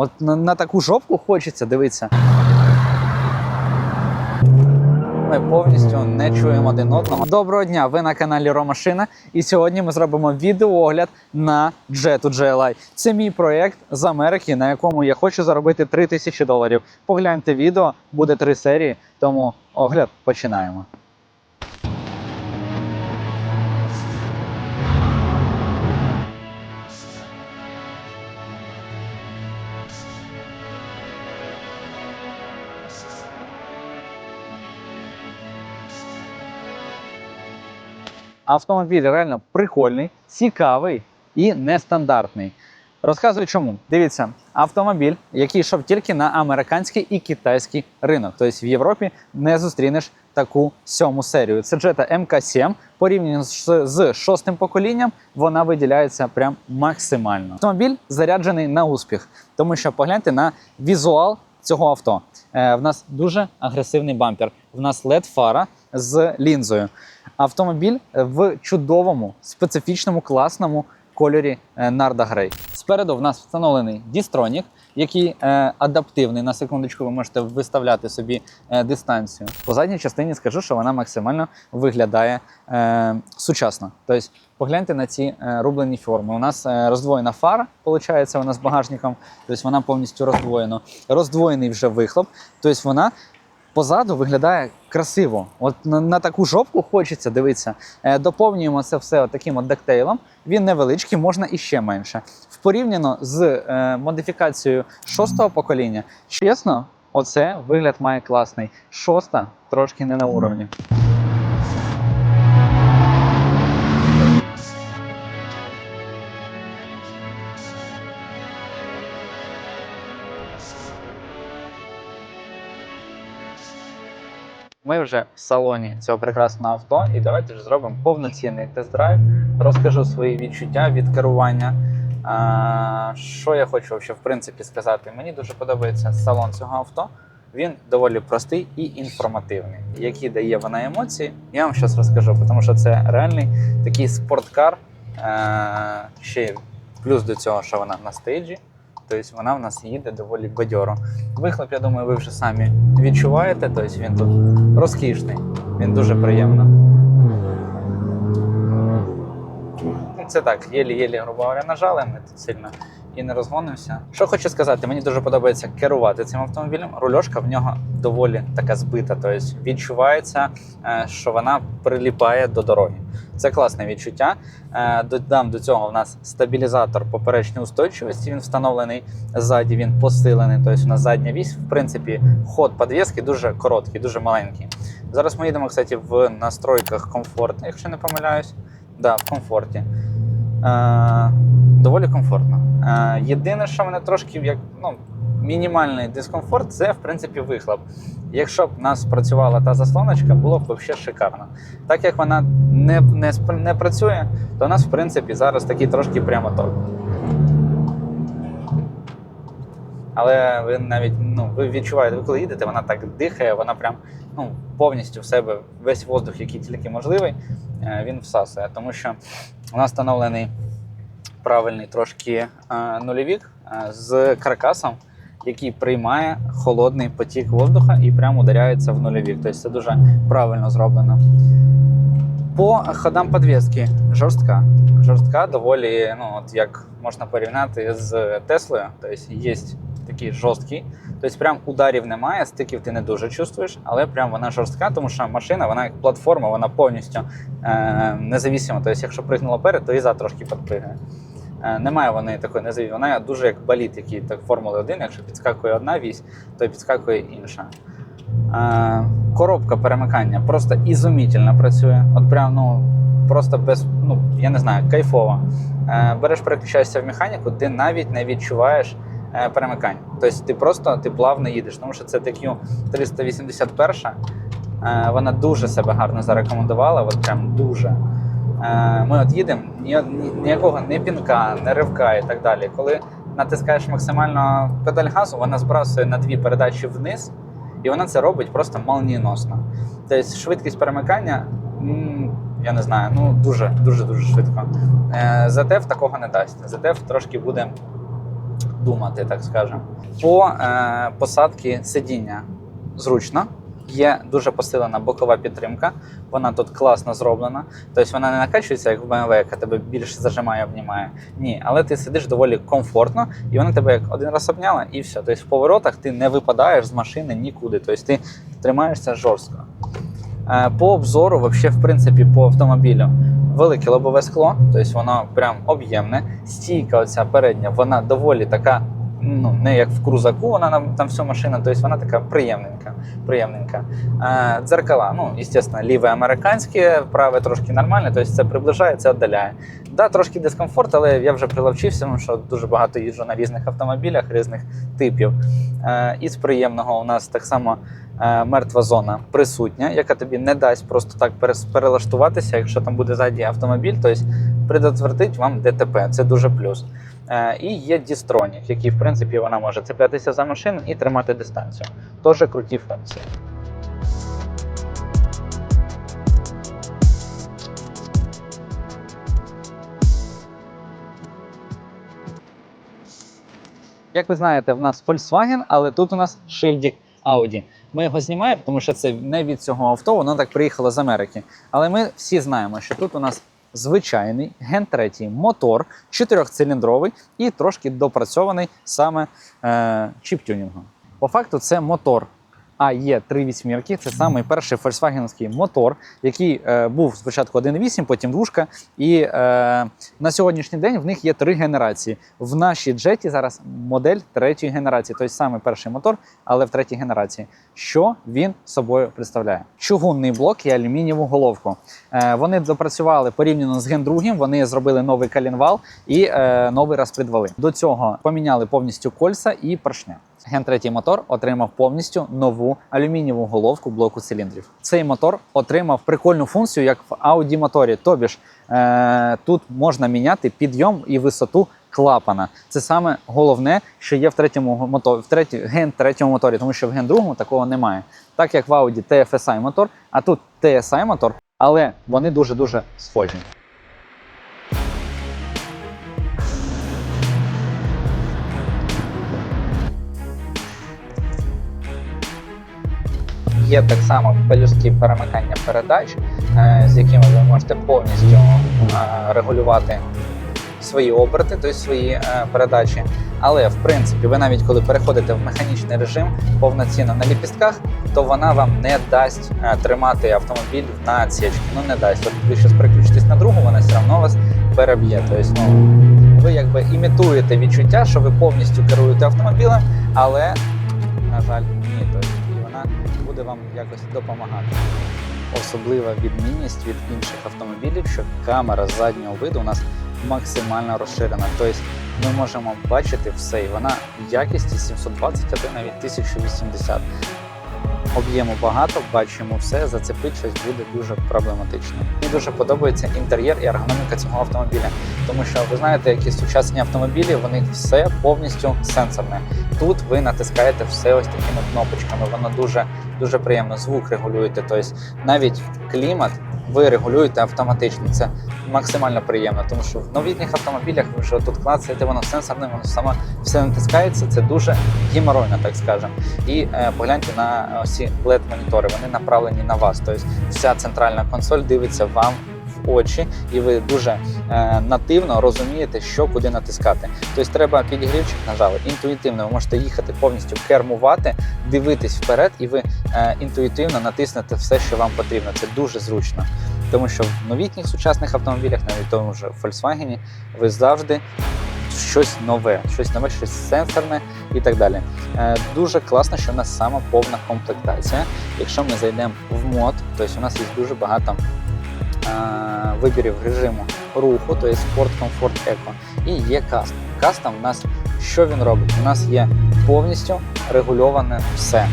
От на, на таку жопку хочеться дивитися. Ми повністю не чуємо один одного. Доброго дня! Ви на каналі Ромашина. І сьогодні ми зробимо відеоогляд на Jet GLI. Це мій проєкт з Америки, на якому я хочу заробити 3000 доларів. Погляньте відео, буде три серії, тому огляд починаємо. Автомобіль реально прикольний, цікавий і нестандартний. Розказую чому. Дивіться, автомобіль, який йшов тільки на американський і китайський ринок. Тобто в Європі не зустрінеш таку сьому серію. Це Jetta MK7. Порівняно з, з шостим поколінням, вона виділяється прям максимально. Автомобіль заряджений на успіх, тому що погляньте на візуал цього авто. Е, в нас дуже агресивний бампер. В нас led фара з лінзою. Автомобіль в чудовому, специфічному, класному кольорі е, Нарда Грей. Спереду в нас встановлений дістронік, який е, адаптивний. На секундочку, ви можете виставляти собі е, дистанцію. По задній частині скажу, що вона максимально виглядає е, сучасно. Тобто, погляньте на ці е, рублені форми. У нас е, роздвоєна фара, виходить, вона з багажником, тобто вона повністю роздвоєна. Роздвоєний вже вихлоп, тобто вона позаду виглядає красиво. От на, на таку жопку хочеться дивитися. Е, доповнюємо це все таким от дектейлом. Він невеличкий, можна і ще менше. В порівняно з е, модифікацією шостого покоління, чесно, оце вигляд має класний. Шоста трошки не на уровні. Ми вже в салоні цього прекрасного авто, і давайте ж зробимо повноцінний тест-драйв. Розкажу свої відчуття від керування. А, що я хочу в принципі сказати? Мені дуже подобається салон цього авто. Він доволі простий і інформативний. Які дає вона емоції, я вам зараз розкажу, тому що це реальний такий спорткар. Ще плюс до цього, що вона на стейджі. Тобто вона в нас їде доволі бадьоро. Вихлоп, я думаю, ви вже самі відчуваєте. Тобто він тут розкішний, він дуже приємно. Це так, єлі-єлі, грубо говоря, нажали, ми тут сильно і не розгонимося. Що хочу сказати, мені дуже подобається керувати цим автомобілем. Рульошка в нього доволі така збита, тобто відчувається, е, що вона приліпає до дороги. Це класне відчуття. Е, Додам до цього в нас стабілізатор поперечної устойчивості. Він встановлений ззаді, він посилений. Тобто у нас задня вісь, в принципі, ход підвіски дуже короткий, дуже маленький. Зараз ми їдемо, кстати, в настройках комфорт, якщо не помиляюсь. Да, в комфорті. Доволі комфортно. Е, єдине, що мене трошки як ну, мінімальний дискомфорт, це в принципі вихлоп. Якщо б у нас працювала та заслоночка, було б взагалі шикарно. Так як вона не, не, не працює, то у нас в принципі зараз такий трошки прямоток. Але ви навіть ну, ви відчуваєте, ви коли їдете, вона так дихає, вона прям ну, повністю в себе весь воздух, який тільки можливий, е, він всасує. Тому що у нас встановлений правильний трошки е, нульовік е, з каркасом, який приймає холодний потік воздуха і прямо ударяється в нульовік. Тобто це дуже правильно зроблено. По ходам підвіски жорстка. Жорстка доволі, ну от як можна порівняти з Теслою. Тобто є такий жорсткий. Тобто прям ударів немає, стиків ти не дуже чувствуєш, але прям вона жорстка, тому що машина, вона як платформа, вона повністю е, независима. Тобто, якщо пригнула перед, то і за трошки підпригає. Е, немає вони такої независимості. Вона дуже як боліт, який так Формули 1, якщо підскакує одна вісь, то підскакує інша. Е, коробка перемикання просто ізумітельно працює. От прям, ну, просто без, ну, я не знаю, кайфово. Е, береш, переключаєшся в механіку, ти навіть не відчуваєш перемикань. Тобто ти просто ти плавно їдеш, тому що це TQ 381. Е, вона дуже себе гарно зарекомендувала, от прям дуже. Ми от їдемо, ні, ні- ніякого не пінка, не ривка і так далі. Коли натискаєш максимально педаль газу, вона збрасує на дві передачі вниз, і вона це робить просто молнієносно. Тобто швидкість перемикання, я не знаю, ну дуже дуже швидко. Е, ZF такого не дасть. ZF трошки буде думати, так скажемо. По е, посадці сидіння зручно. Є дуже посилена бокова підтримка, вона тут класно зроблена. Тобто вона не накачується, як в BMW, яка тебе більше зажимає, обнімає. Ні, але ти сидиш доволі комфортно, і вона тебе як один раз обняла, і все. Тобто в поворотах ти не випадаєш з машини нікуди. Тобто ти тримаєшся жорстко. Е, По обзору, вообще, в принципі, по автомобілю велике лобове скло, тобто воно прям об'ємне. Стійка, оця передня, вона доволі така. Ну, не як в крузаку, вона там вся машина, тобто вона така приємненька. приємненька. Е, дзеркала, ну, звісно, ліве американське, праве трошки нормальне, тобто це приближає, це віддаляє. Да, трошки дискомфорт, але я вже приловчився, тому що дуже багато їжджу на різних автомобілях, різних типів. Е, із приємного у нас так само мертва зона присутня, яка тобі не дасть просто так перелаштуватися, якщо там буде ззаді автомобіль, тобто предотвратить вам ДТП. Це дуже плюс. Е, І є дістронік, який, в принципі, вона може цеплятися за машину і тримати дистанцію. Теж круті функції. Як ви знаєте, в нас Volkswagen, але тут у нас шильдик Audi. Ми його знімаємо, тому що це не від цього авто, воно так приїхало з Америки. Але ми всі знаємо, що тут у нас звичайний ген 3 мотор, чотирьохциліндровий і трошки допрацьований саме е, чіп-тюнінгом. По факту, це мотор AE 38 Це самий перший фольксвагенський мотор, який е, був спочатку 1.8, потім двушка. І е, на сьогоднішній день в них є три генерації. В нашій джеті зараз модель третьої генерації, тобто самий перший мотор, але в третій генерації. Що він собою представляє? Чугунний блок і алюмінієву головку. Е, вони допрацювали порівняно з ген 2, вони зробили новий калінвал і е, новий розпредвали. До цього поміняли повністю кольца і поршня. Ген 3 мотор отримав повністю нову алюмінієву головку блоку циліндрів. Цей мотор отримав прикольну функцію, як в Audi моторі. Тобі ж е, тут можна міняти підйом і висоту клапана. Це саме головне, що є в третьому моторі, в третій, ген третьому моторі, тому що в ген другому такого немає. Так як в Audi TFSI мотор, а тут TSI мотор, але вони дуже дуже схожі. Є так само пелюстки перемикання передач, е, з якими ви можете повністю е, регулювати свої оберти, тобто свої е, передачі. Але в принципі, ви навіть коли переходите в механічний режим повноцінно на ліпістках, то вона вам не дасть тримати автомобіль на відсічці. Ну не дасть. От ви зараз переключитесь на другу, вона все одно вас переб'є. Тобто, ну, ви якби імітуєте відчуття, що ви повністю керуєте автомобілем, але на жаль, буде вам якось допомагати. Особлива відмінність від інших автомобілів, що камера заднього виду у нас максимально розширена. Тобто ми можемо бачити все, і вона в якісті 720, а то навіть 1080. Об'єму багато, бачимо все, зацепити щось буде дуже проблематично. Мені дуже подобається інтер'єр і ергономіка цього автомобіля, тому що ви знаєте, які сучасні автомобілі, вони все повністю сенсорне. Тут ви натискаєте все ось такими кнопочками. Воно дуже дуже приємно. Звук регулюєте. Тобто навіть клімат ви регулюєте автоматично. Це максимально приємно, тому що в новітніх автомобілях ви вже тут клацаєте, воно сенсорне, воно саме все натискається. Це дуже геморойно, так скажемо. І е, погляньте на ці led монітори вони направлені на вас. Тобто вся центральна консоль дивиться вам очі, і ви дуже е, нативно розумієте, що куди натискати. Тобто треба підігрівчик нажали, інтуїтивно ви можете їхати повністю кермувати, дивитись вперед, і ви е, інтуїтивно натиснете все, що вам потрібно. Це дуже зручно. Тому що в новітніх сучасних автомобілях, навіть тому ж Volkswagen, ви завжди щось нове, щось нове, щось сенсорне і так далі. Е, дуже класно, що в нас сама повна комплектація. Якщо ми зайдемо в мод, то у нас є дуже багато вибірів режиму руху, тобто спорт, комфорт, еко. І є кастом. Кастом у нас що він робить? У нас є повністю регульоване все.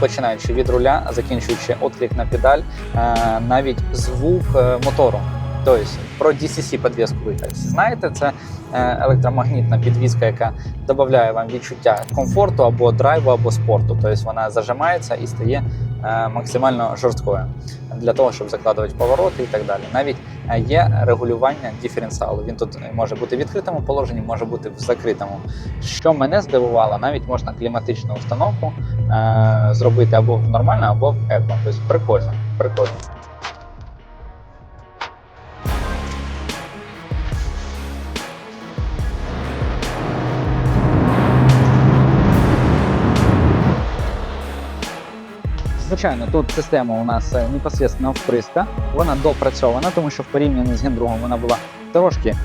Починаючи від руля, закінчуючи отклик на педаль, е, навіть звук е, мотору. Тобто про DCC підвіску ви знаєте, це е, електромагнітна підвіска, яка додає вам відчуття комфорту або драйву, або спорту. Тобто вона зажимається і стає е, максимально жорсткою для того, щоб закладувати повороти і так далі. Навіть е, є регулювання диференціалу. Він тут може бути в відкритому положенні, може бути в закритому. Що мене здивувало, навіть можна кліматичну установку е, зробити або в нормально, або в еко. Тобто прикольно, прикольно. Звичайно, тут система у нас е, непосредственно вприска, вона допрацьована, тому що в порівнянні з гендругом вона була трошки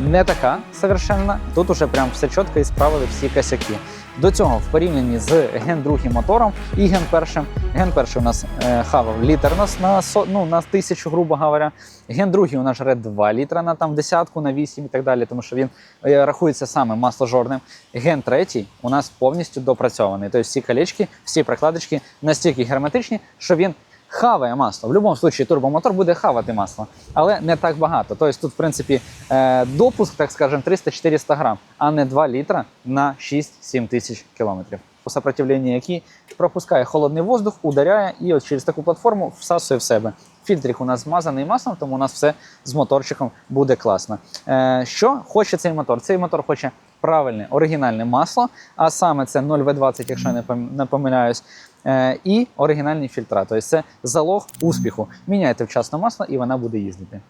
не така совершенна. Тут уже прям все чітко і справили всі косяки. До цього в порівнянні з ген другим мотором і ген першим. Ген перший у нас е, хавав літр на, ну, на тисячу, грубо говоря. Ген другий у нас жре 2 літра на там десятку, на 8 і так далі, тому що він е, рахується саме масложорним. Ген третій у нас повністю допрацьований. Тобто всі колечки, всі прокладочки настільки герметичні, що він хаває масло. В будь-якому випадку турбомотор буде хавати масло, але не так багато. Тобто тут, в принципі, е, допуск, так скажемо, 300-400 грам, а не 2 літра на 6-7 тисяч кілометрів. Сопротивлення, який пропускає холодний воздух, ударяє і от через таку платформу всасує в себе. Фільтрик у нас змазаний маслом, тому у нас все з моторчиком буде класно. Е, що хоче цей мотор? Цей мотор хоче правильне оригінальне масло, а саме це 0В20, якщо я не помиляюсь, і оригінальні фільтра. Тобто це залог успіху. Міняйте вчасно масло, і вона буде їздити.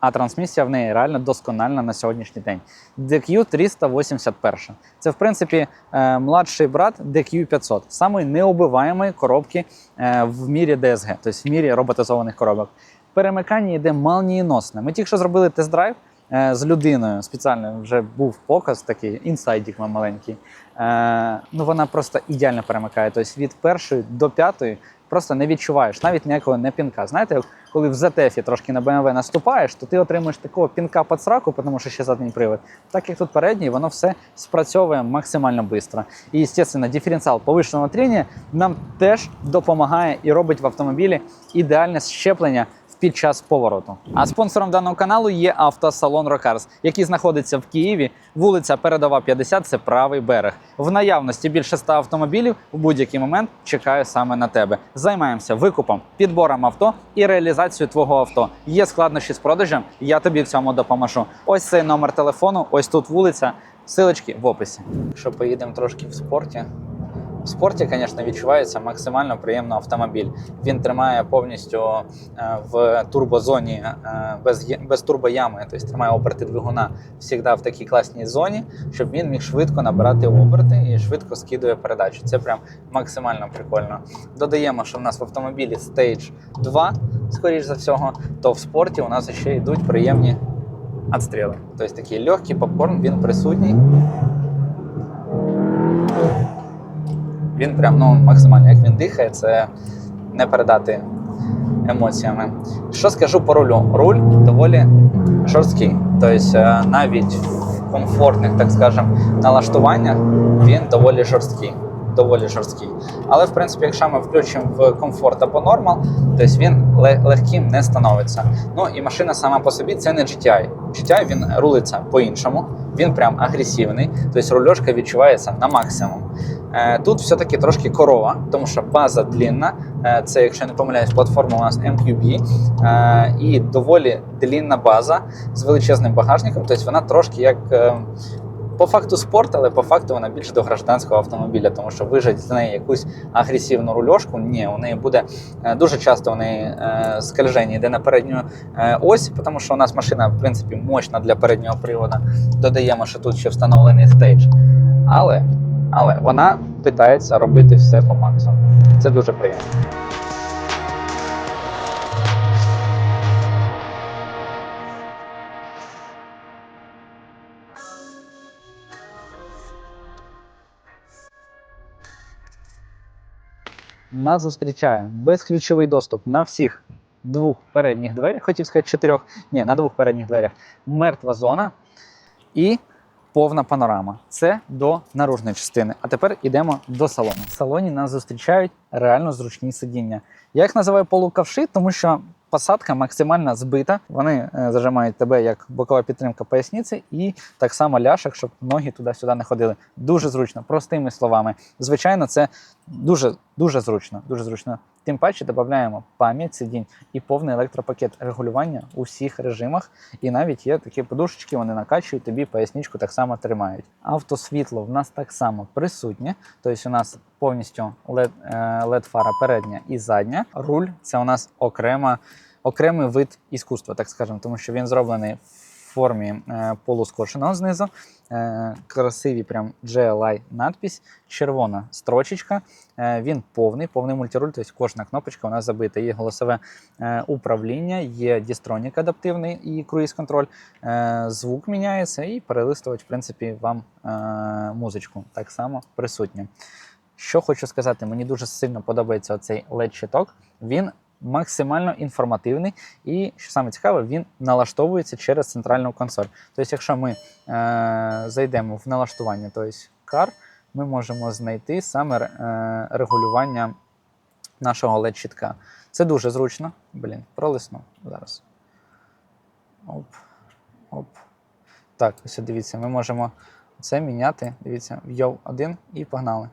А трансмісія в неї реально доскональна на сьогоднішній день. DQ 381. Це, в принципі, е, младший брат DQ 500, самої неубиваємої коробки е, в мірі DSG, тобто в мірі роботизованих коробок. Перемикання йде молнієносне. Ми тільки що зробили тест-драйв е, з людиною. Спеціально вже був показ такий, інсайдік маленький. Е, ну вона просто ідеально перемикає. Тобто від першої до п'ятої просто не відчуваєш навіть ніякого не пінка. Знаєте, коли в ZF трошки на BMW наступаєш, то ти отримуєш такого пінка під сраку, тому що ще задній привод. Так як тут передній, воно все спрацьовує максимально швидко. І, звісно, диференціал повищеного тріння нам теж допомагає і робить в автомобілі ідеальне щеплення під час повороту. А спонсором даного каналу є автосалон Рокарс, який знаходиться в Києві. Вулиця Передова 50 це правий берег. В наявності більше 100 автомобілів у будь-який момент чекаю саме на тебе. Займаємося викупом, підбором авто і реалізацією твого авто. Є складнощі з продажем, я тобі в цьому допоможу. Ось цей номер телефону, ось тут вулиця. Силочки в описі. Якщо поїдемо трошки в спорті, в спорті, звісно, відчувається максимально приємно автомобіль. Він тримає повністю е, в турбозоні е, без, без турбоями, тобто тримає оберти двигуна завжди в такій класній зоні, щоб він міг швидко набирати оберти і швидко скидує передачу. Це прям максимально прикольно. Додаємо, що в нас в автомобілі Stage 2, скоріш за всього, то в спорті у нас ще йдуть приємні відстріли. Тобто такий легкий попкорн, він присутній. Він прям ну, максимально як він дихає, це не передати емоціями. Що скажу по рулю? Руль доволі жорсткий. Тобто е, навіть в комфортних, так скажемо, налаштуваннях він доволі жорсткий. Доволі жорсткий. Але в принципі, якщо ми включимо в комфорт або нормал, тобто він легким не становиться. Ну і машина сама по собі це не GTI. GTI він рулиться по-іншому, він прям агресивний, тобто рульошка відчувається на максимум. Е, Тут все-таки трошки корова, тому що база длінна. Е, Це, якщо я не помиляюсь, платформа у нас MQB. е, І доволі длінна база з величезним багажником. Тобто вона трошки як по факту спорт, але по факту вона більше до гражданського автомобіля, тому що вижать з неї якусь агресивну рульошку. Ні, у неї буде е, дуже часто у неї е, скольження йде на передню е, ось, тому що у нас машина, в принципі, мощна для переднього приводу. Додаємо, що тут ще встановлений стейдж. Але але вона питається робити все по максимуму. Це дуже приємно. Нас зустрічає безключовий доступ на всіх двох передніх дверях, хотів сказати чотирьох, ні, на двох передніх дверях. Мертва зона і повна панорама. Це до наружної частини. А тепер йдемо до салону. В салоні нас зустрічають реально зручні сидіння. Я їх називаю полуковши, тому що посадка максимально збита. Вони е, зажимають тебе як бокова підтримка поясниці, і так само ляшок, щоб ноги туди-сюди не ходили. Дуже зручно, простими словами. Звичайно, це дуже дуже зручно. Дуже зручно. Тим паче додаємо пам'ять сидінь і повний електропакет регулювання у всіх режимах. І навіть є такі подушечки, вони накачують тобі поясничку так само тримають. Автосвітло в нас так само присутнє. Тобто у нас повністю LED, LED фара передня і задня. Руль це у нас окрема, окремий вид іскусства, так скажемо, тому що він зроблений формі е, полускошеного знизу. Е, красиві прям GLI надпись, червона строчечка. Е, він повний, повний мультируль, тобто кожна кнопочка у нас забита. Є голосове управління, є дістронік адаптивний і круїз-контроль. Звук міняється і перелистувати, в принципі, вам музичку так само присутнє. Що хочу сказати, мені дуже сильно подобається оцей LED-щиток. Він максимально інформативний, і що саме цікаве, він налаштовується через центральну консоль. Тобто, якщо ми е, зайдемо в налаштування, тобто CAR, ми можемо знайти саме е, регулювання нашого LED-щитка. Це дуже зручно. Блін, пролиснув зараз. Оп, оп. Так, ось дивіться, ми можемо це міняти. Дивіться, вйов 1 і погнали.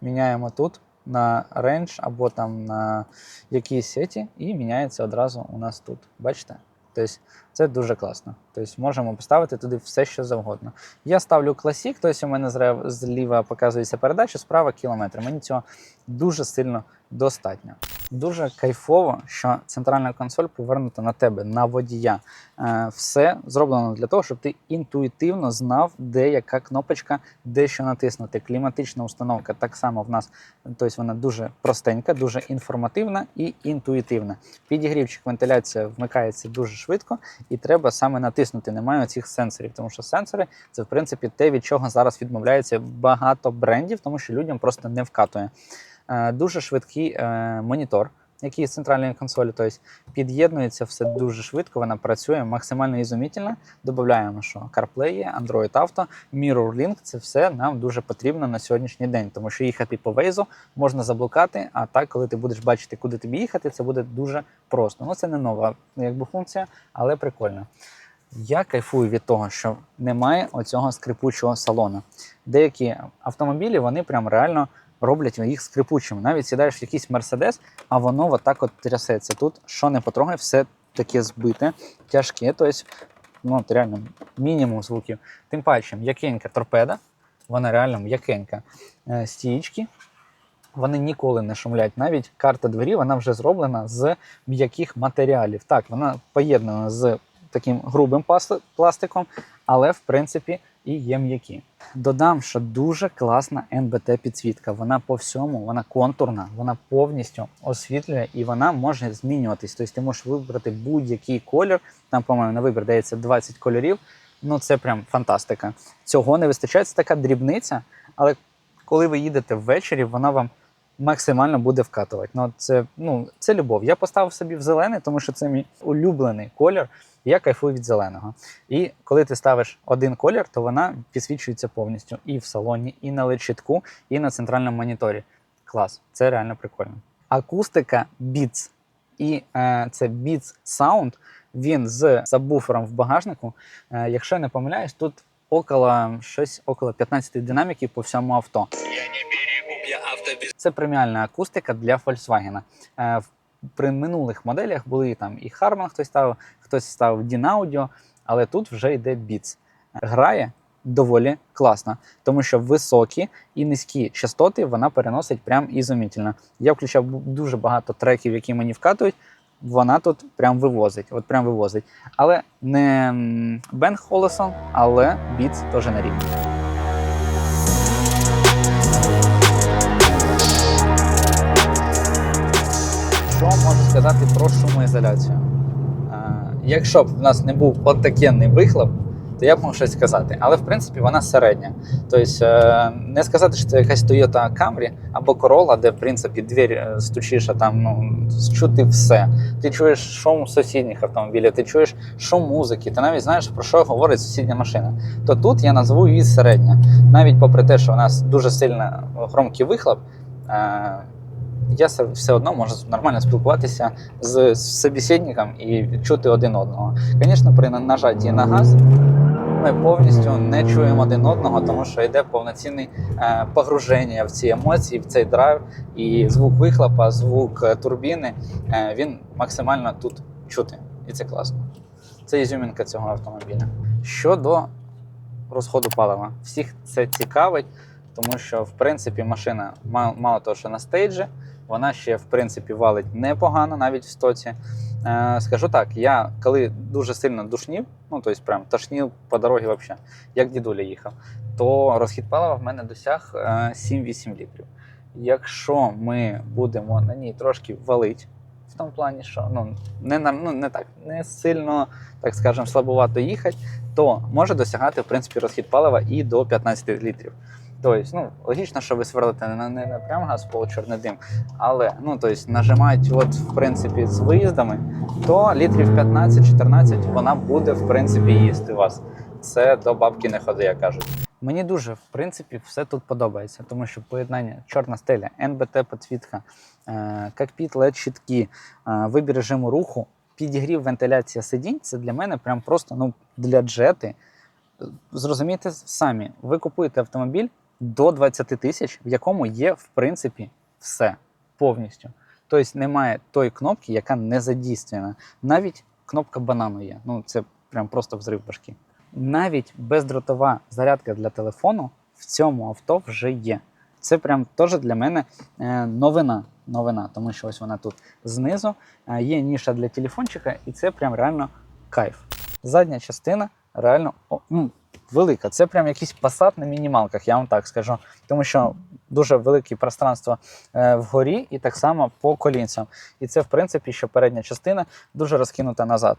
Міняємо тут на рендж або там на якійсь сеті, і міняється одразу у нас тут. Бачите? Тобто це дуже класно. Тобто можемо поставити туди все, що завгодно. Я ставлю класік, тобто у мене зліва показується передача, справа кілометр. Мені цього дуже сильно достатньо. Дуже кайфово, що центральна консоль повернута на тебе, на водія. Е, Все зроблено для того, щоб ти інтуїтивно знав, де яка кнопочка, де що натиснути. Кліматична установка так само в нас, тобто вона дуже простенька, дуже інформативна і інтуїтивна. Підігрівчик вентиляція вмикається дуже швидко, і треба саме натиснути. Немає цих сенсорів, тому що сенсори це в принципі те, від чого зараз відмовляється багато брендів, тому що людям просто не вкатує. Е, Дуже швидкий е, монітор, який з центральної консолі, тобто під'єднується все дуже швидко, вона працює максимально ізумітельно. Додаємо, що CarPlay, Android Auto, MirrorLink – це все нам дуже потрібно на сьогоднішній день, тому що їхати по вейзу можна заблукати, а так, коли ти будеш бачити, куди тобі їхати, це буде дуже просто. Ну, це не нова якби, функція, але прикольно. Я кайфую від того, що немає оцього скрипучого салону. Деякі автомобілі вони прям реально роблять їх скрипучими. Навіть сідаєш в якийсь мерседес, а воно отак от трясеться. Тут що не потрогай, все таке збите, тяжке, тобто ну, реально мінімум звуків. Тим паче, м'якенька торпеда, вона реально м'якенька. Е, Стієчки, вони ніколи не шумлять. Навіть карта двері вона вже зроблена з м'яких матеріалів. Так, вона поєднана з таким грубим пластиком, але в принципі і є м'які. Додам, що дуже класна НБТ підсвітка. Вона по всьому, вона контурна, вона повністю освітлює і вона може змінюватись. Тобто ти можеш вибрати будь-який колір. Там, по-моєму, на вибір дається 20 кольорів. Ну це прям фантастика. Цього не вистачає. Це така дрібниця, але коли ви їдете ввечері, вона вам максимально буде вкатувати. Ну, це, ну, це любов. Я поставив собі в зелений, тому що це мій улюблений колір. Я кайфую від зеленого. І коли ти ставиш один колір, то вона підсвічується повністю і в салоні, і на лечітку, і на центральному моніторі. Клас, це реально прикольно. Акустика Beats. І е, це Beats Sound. Він з сабвуфером в багажнику. Е, якщо я не помиляюсь, тут около щось около 15 динаміків по всьому авто. Це преміальна акустика для Volkswagen. Е, в- При минулих моделях були там і Harman хтось ставив, хтось ставив Dinaudeo, але тут вже йде Beats. Грає доволі класно, тому що високі і низькі частоти вона переносить прям ізумітельно. Я включав дуже багато треків, які мені вкатують. Вона тут прям вивозить, от прям вивозить. Але не Бен Холлесон, але Beats теж на рівні. Сказати про шумоізоляцію? Е, Якщо б в нас не був отакенний вихлоп, то я б мог щось сказати. Але в принципі вона середня. Тобто, е, не сказати, що це якась Toyota Camry або Corolla, де в принципі двір е, стучиш, а там ну, чути все. Ти чуєш шум сусідніх автомобілів, ти чуєш шум музики, ти навіть знаєш, про що говорить сусідня машина. То тут я назву її середня. Навіть попри те, що у нас дуже сильно громкий вихлоп. Я все- одно можу нормально спілкуватися з, собеседником і відчути один одного. Звісно, при нажатті на газ ми повністю не чуємо один одного, тому що йде повноцінне е, погруження в ці емоції, в цей драйв, і звук вихлопа, звук е, турбіни е, він максимально тут чути. І це класно. Це ізюмінка цього автомобіля. Щодо розходу палива, всіх це цікавить, тому що в принципі машина мало того, що на стейджі, вона ще в принципі валить непогано, навіть в стоці. Е, скажу так, я коли дуже сильно душнів, ну тобто прям тошнів по дорозі взагалі, як дідуля їхав, то розхід палива в мене досяг е, 7-8 літрів. Якщо ми будемо на ній трошки валить, в тому плані, що ну не ну, не так, не сильно, так скажемо, слабувато їхати, то може досягати в принципі розхід палива і до 15 літрів. Тобто, ну, логічно, що ви сверлите не, на- не, на прям газ по чорний дим, але ну, тобто, нажимають от, в принципі, з виїздами, то літрів 15-14 вона буде в принципі їсти вас. Це до бабки не ходи, як кажуть. Мені дуже в принципі все тут подобається, тому що поєднання чорна стеля, НБТ підсвітка, е, кокпіт, LED щитки, е, вибір режиму руху, підігрів, вентиляція сидінь це для мене прям просто ну, для джети. Зрозумійте самі, ви купуєте автомобіль до 20 тисяч, в якому є в принципі все повністю. Тобто немає тої кнопки, яка не задійствена. Навіть кнопка банану є. Ну це прям просто взрив башки. Навіть бездротова зарядка для телефону в цьому авто вже є. Це прям теж для мене е, новина. Новина, тому що ось вона тут знизу. Е, Є ніша для телефончика, і це прям реально кайф. Задня частина реально о, ну, велика. Це прям якийсь пасат на мінімалках, я вам так скажу. Тому що дуже велике пространство е, вгорі і так само по колінцям. І це, в принципі, що передня частина дуже розкинута назад.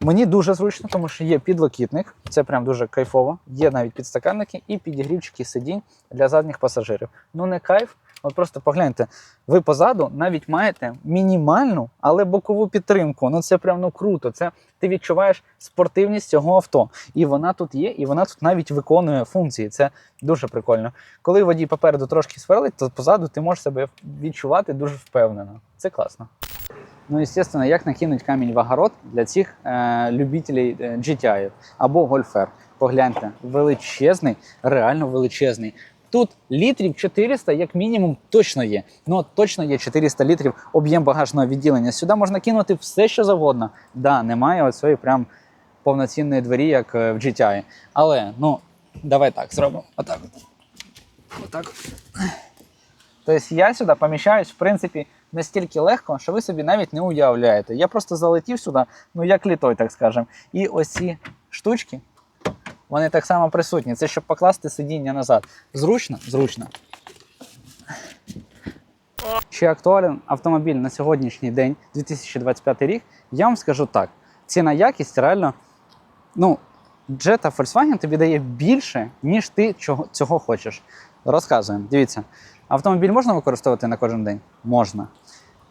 Мені дуже зручно, тому що є підлокітник, це прям дуже кайфово. Є навіть підстаканники і підігрівчики сидінь для задніх пасажирів. Ну не кайф. От просто погляньте, ви позаду навіть маєте мінімальну, але бокову підтримку. Ну це прям ну круто. Це ти відчуваєш спортивність цього авто. І вона тут є, і вона тут навіть виконує функції. Це дуже прикольно. Коли водій попереду трошки сверлить, то позаду ти можеш себе відчувати дуже впевнено. Це класно. Ну, естественно, як накинуть камінь в огород для цих е, любителів е, GTI або гольфер. Погляньте, величезний, реально величезний. Тут літрів 400, як мінімум, точно є. Ну, точно є 400 літрів об'єм багажного відділення. Сюди можна кинути все, що завгодно. Да, немає оцієї прям повноцінної двері, як е, в GTI. Але ну, давай так зробимо. Отак. Отак. Тобто я сюди поміщаюсь, в принципі, настільки легко, що ви собі навіть не уявляєте. Я просто залетів сюди, ну як літой, так скажемо. І ось ці штучки, вони так само присутні. Це щоб покласти сидіння назад. Зручно? Зручно. Чи актуален автомобіль на сьогоднішній день, 2025 рік, я вам скажу так: ціна якість реально, ну, Jetta Volkswagen тобі дає більше, ніж ти чого, цього хочеш. Розказуємо. Дивіться, автомобіль можна використовувати на кожен день? Можна.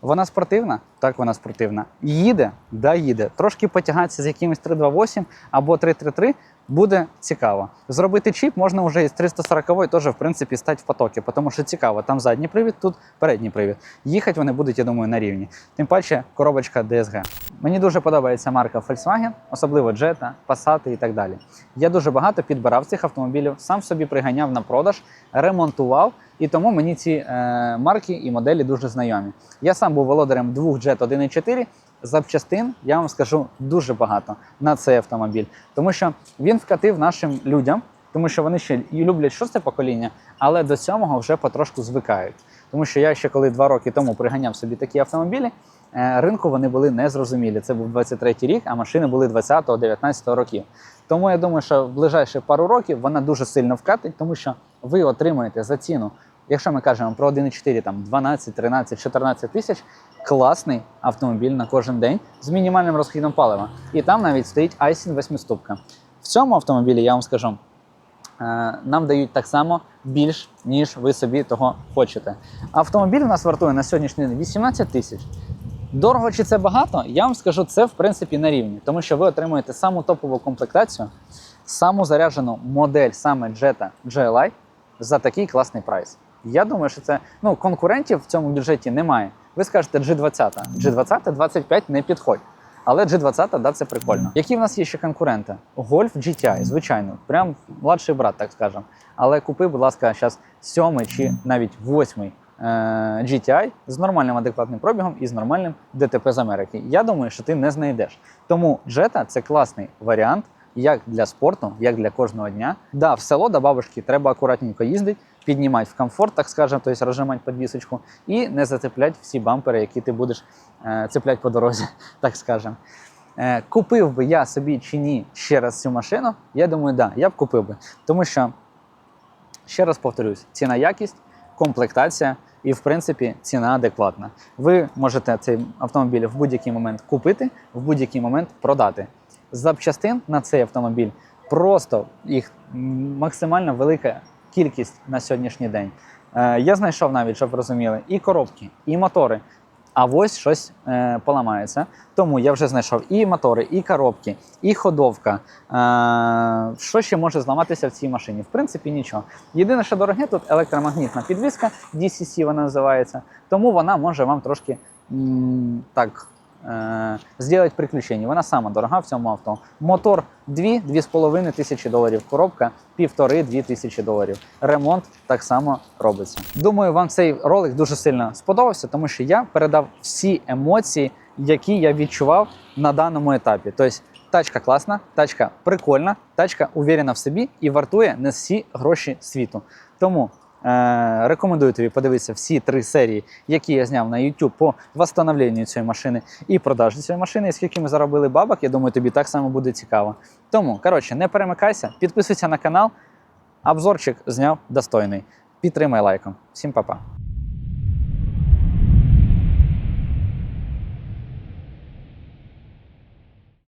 Вона спортивна? Так, вона спортивна. Їде? Да, їде. Трошки потягатися з якимось 328 або 333 буде цікаво. Зробити чіп можна вже із 340 теж, в принципі, стати в потоки, тому що цікаво. Там задній привід, тут передній привід. Їхати вони будуть, я думаю, на рівні. Тим паче коробочка DSG. Мені дуже подобається марка Volkswagen, особливо Jetta, Passat і так далі. Я дуже багато підбирав цих автомобілів, сам собі приганяв на продаж, ремонтував, і тому мені ці е, марки і моделі дуже знайомі. Я сам був володарем двох Jet 1.4, запчастин, я вам скажу дуже багато на цей автомобіль, тому що він вкатив нашим людям, тому що вони ще і люблять шосте покоління, але до сьомого вже потрошку звикають. Тому що я ще коли два роки тому приганяв собі такі автомобілі, е, ринку вони були незрозумілі. Це був 23-й рік, а машини були 20-19 років. Тому я думаю, що в ближайші пару років вона дуже сильно вкатить, тому що ви отримаєте за ціну. Якщо ми кажемо про 1,4, там 12, 13, 14 тисяч, класний автомобіль на кожен день з мінімальним розхідом палива. І там навіть стоїть Айсін 8 ступка. В цьому автомобілі я вам скажу, е, нам дають так само більш, ніж ви собі того хочете. Автомобіль у нас вартує на сьогоднішній день 18 тисяч. Дорого чи це багато? Я вам скажу, це в принципі на рівні, тому що ви отримуєте саму топову комплектацію, саму заряджену модель саме Jetta GLI за такий класний прайс. Я думаю, що це ну, конкурентів в цьому бюджеті немає. Ви скажете G20. G20 25 не підходь. Але G20, да, це прикольно. Які в нас є ще конкуренти? Golf GTI, звичайно, прям младший брат, так скажемо. Але купи, будь ласка, зараз сьомий чи навіть восьмий е, GTI з нормальним адекватним пробігом і з нормальним ДТП з Америки. Я думаю, що ти не знайдеш. Тому Jetta – це класний варіант як для спорту, як для кожного дня. Да, в село до бабушки треба акуратненько їздити, піднімати в комфорт, так скажемо, тобто розжимати підвісочку, і не зацепляти всі бампери, які ти будеш е, цепляти по дорозі, так скажемо. Е, купив би я собі чи ні ще раз цю машину? Я думаю, да, я б купив би. Тому що, ще раз повторюсь, ціна якість, комплектація і, в принципі, ціна адекватна. Ви можете цей автомобіль в будь-який момент купити, в будь-який момент продати. Запчастин на цей автомобіль просто їх максимально велика кількість на сьогоднішній день. Е, я знайшов навіть, щоб розуміли, і коробки, і мотори. А ось щось е, поламається. Тому я вже знайшов і мотори, і коробки, і ходовка. Е, що ще може зламатися в цій машині? В принципі, нічого. Єдине, що дороге, тут електромагнітна підвіска, DCC вона називається, тому вона може вам трошки м, так. Зробити приключення. Вона сама дорога в цьому авто. Мотор 2-2,5 тисячі доларів. Коробка 1,5-2 тисячі доларів. Ремонт так само робиться. Думаю, вам цей ролик дуже сильно сподобався, тому що я передав всі емоції, які я відчував на даному етапі. Тобто, тачка класна, тачка прикольна, тачка уверена в собі і вартує не всі гроші світу. Тому рекомендую тобі подивитися всі три серії, які я зняв на YouTube по встановленню цієї машини і продажі цієї машини. І скільки ми заробили бабок, я думаю, тобі так само буде цікаво. Тому, коротше, не перемикайся, підписуйся на канал. Обзорчик зняв достойний. Підтримай лайком. Всім па-па.